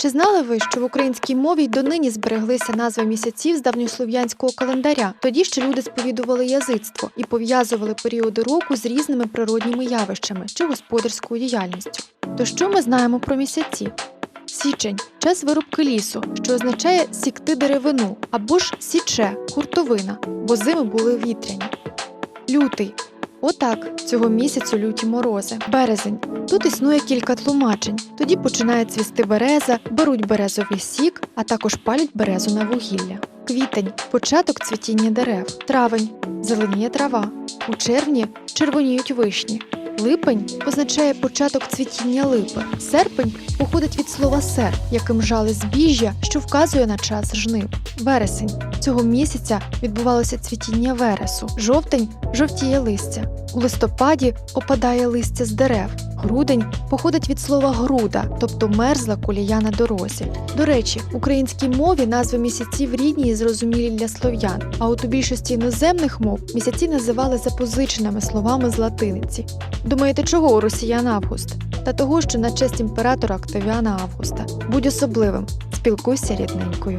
Чи знали ви, що в українській мові й донині збереглися назви місяців з давньослов'янського календаря? Тоді ще люди сповідували язицтво і пов'язували періоди року з різними природніми явищами чи господарською діяльністю. То що ми знаємо про місяці? Січень час вирубки лісу, що означає сікти деревину, або ж січе хуртовина, бо зими були вітряні. Лютий Отак, цього місяцю люті морози. Березень. Тут існує кілька тлумачень. Тоді починає цвісти береза, беруть березовий сік, а також палять березу на вугілля. Квітень початок цвітіння дерев. Травень зеленіє трава. У червні червоніють вишні. Липень означає початок цвітіння липи. Серпень походить від слова сер, яким жали збіжжя, що вказує на час жнив. Вересень цього місяця відбувалося цвітіння вересу. Жовтень жовтіє листя. У листопаді опадає листя з дерев. Грудень походить від слова груда, тобто мерзла колія на дорозі. До речі, в українській мові назви місяців рідні і зрозумілі для слов'ян. А от у більшості іноземних мов місяці називали запозиченими словами з латиниці. Думаєте, чого у росіян Август? Та того, що на честь імператора Октавіана Августа. Будь особливим, спілкуйся рідненькою.